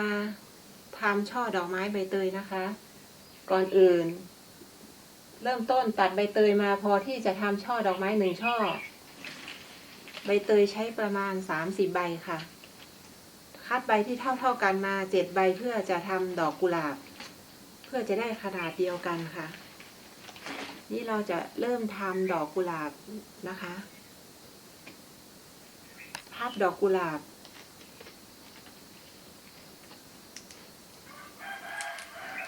มาทำช่อดอกไม้ใบเตยนะคะ ก่อนอื่น เริ่มต้นตัดใบเตยมาพอที่จะทำช่อดอกไม้หนึ่งช่อ ใบเตยใช้ประมาณสามสิบใบค่ะ คัดใบที่เท่าเท่าๆกันมาเจ็ดใบเพื่อจะทำดอกกุหลาบ เพื่อจะได้ขนาดเดียวกันค่ะ นี่เราจะเริ่มทำดอกกุหลาบนะคะพับดอกกุหลาบ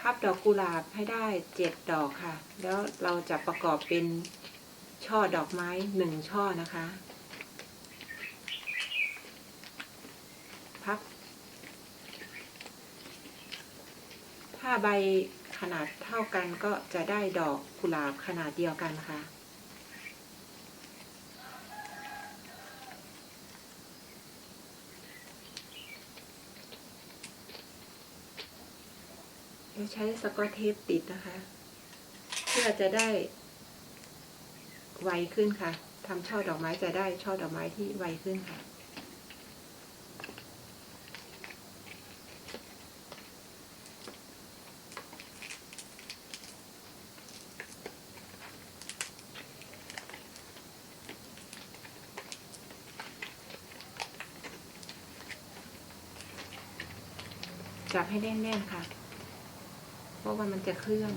พับดอกกุหลาบให้ได้เจ็ดดอกค่ะ แล้วเราจะประกอบเป็นช่อดอกไม้หนึ่งช่อนะคะ พับ ถ้าใบขนาดเท่ากันก็จะได้ดอกกุหลาบขนาดเดียวกันค่ะ ใช้สกอตเทปติดนะคะ เพื่อจะได้ไวขึ้นค่ะทำช่อดอกไม้จะได้ช่อดอกไม้ที่ไวขึ้นค่ะจับให้แน่นๆค่ะ เพราะว่ามันจะเคลื่อน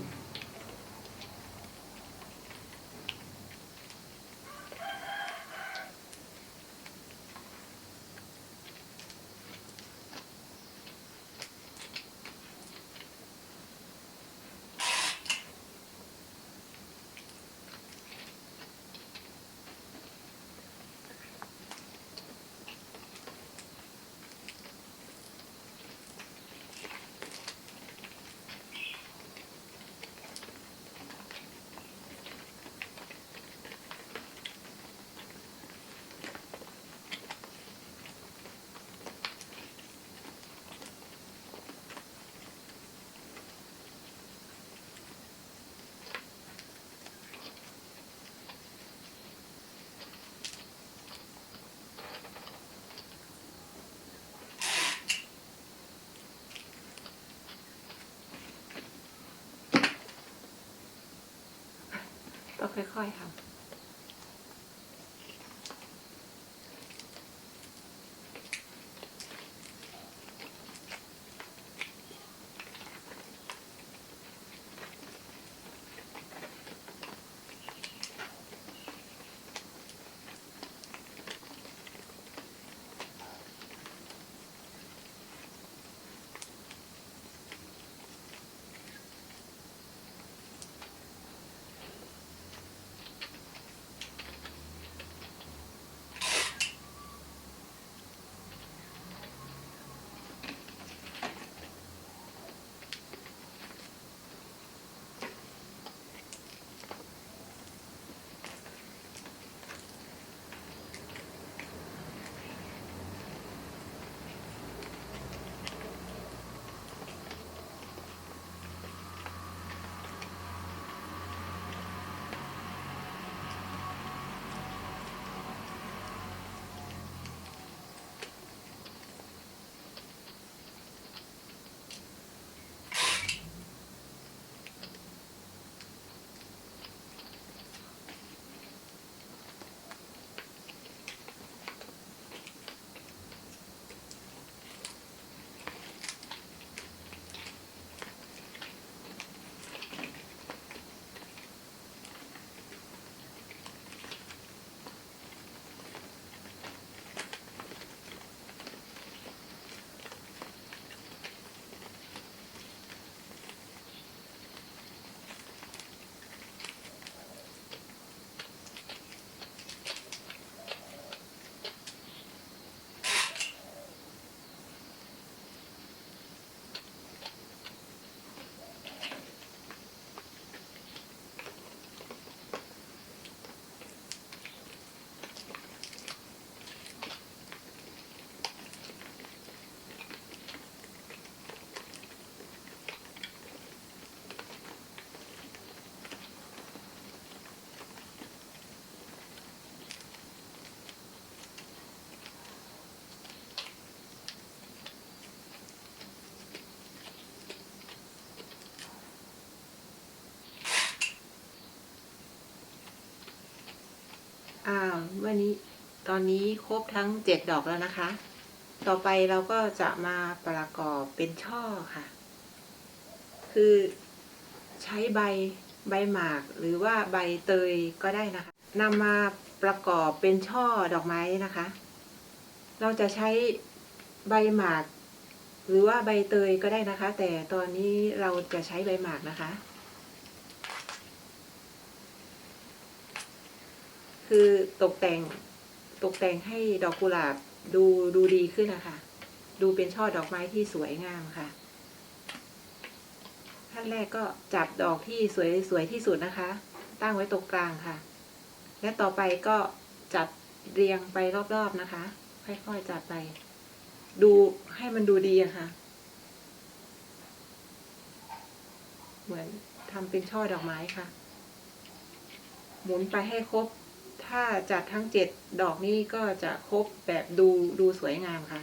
ค่อยๆทำ อ่าวันนี้ตอนนี้ครบทั้งเจ็ดดอกแล้วนะคะ ต่อไปเราก็จะมาประกอบเป็นช่อค่ะ คือใช้ใบใบหมากหรือว่าใบเตยก็ได้นะคะนำมาประกอบเป็นช่อดอกไม้นะคะ เราจะใช้ใบหมาก หรือว่าใบเตยก็ได้นะคะ แต่ตอนนี้เราจะใช้ใบหมากนะคะ คือตกแต่งตกแต่งให้ดอกกุหลาบดูดูดีขึ้นนะคะ ดูเป็นช่อดอกไม้ที่สวยงามค่ะขั้นแรกก็จับดอกที่สวยสวยที่สุดนะคะ ตั้งไว้ตรงกลางค่ะ และต่อไปก็จัดเรียงไปรอบๆนะคะ ค่อยๆจัดไป ดูให้มันดูดีอะค่ะ เหมือนทำเป็นช่อดอกไม้ค่ะ หมุนไปให้ครบ ถ้าจัดทั้งเจ็ดดอกนี้ก็จะครบแบบดูดูสวยงามค่ะ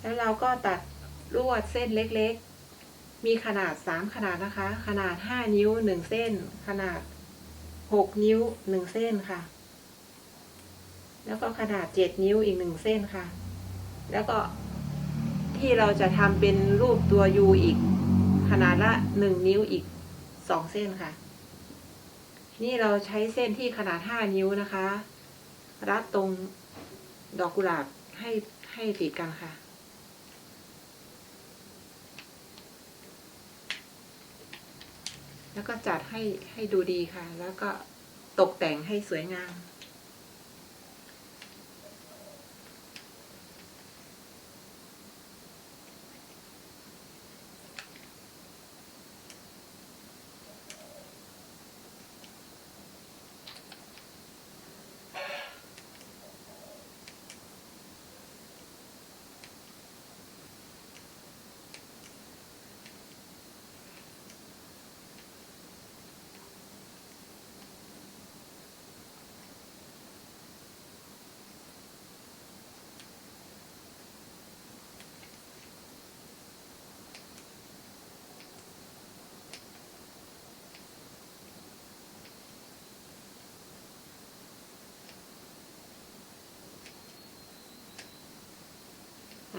แล้วเราก็ตัดลวดเส้นเล็กๆ มีขนาดสามขนาดนะคะ ขนาดห้านิ้วหนึ่งเส้น ขนาด หกนิ้วหนึ่งเส้นค่ะ แล้วก็ขนาดเจ็ดนิ้วอีกหนึ่งเส้นค่ะ แล้วก็ที่เราจะทำเป็นรูปตัวยูอีก ขนาดละหนึ่งนิ้วอีกสองเส้นค่ะ นี่เราใช้เส้นที่ขนาดห้านิ้วนะคะ รัดตรงดอกกุหลาบให้ให้ติดกันค่ะ แล้วก็จัดให้ให้ดูดีค่ะ แล้วก็ตกแต่งให้สวยงาม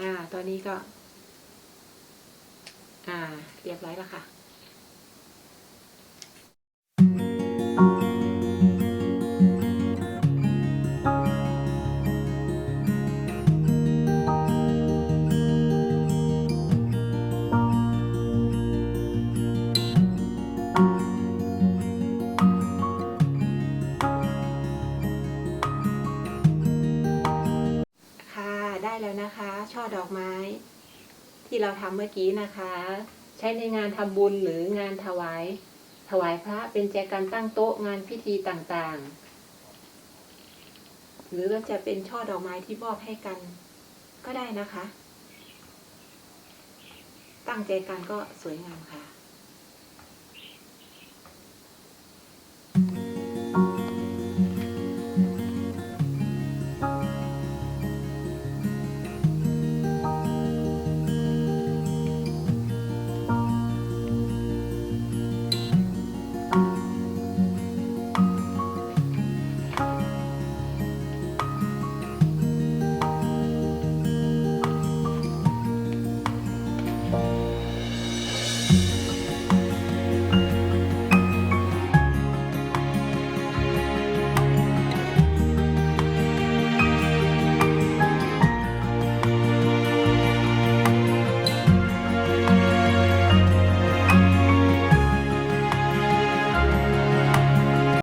อ่า ตอนนี้ก็ อ่า เรียบร้อยแล้วค่ะ แล้วนะคะ ช่อดอกไม้ ที่เราทำเมื่อกี้นะคะ ใช้ในงานทำบุญหรืองานถวาย ถวายพระเป็นแจกันตั้งโต๊ะงานพิธีต่างๆ หรือว่าจะเป็นช่อดอกไม้ที่มอบให้กัน ก็ได้นะคะ ตั้งใจกันก็สวยงามค่ะ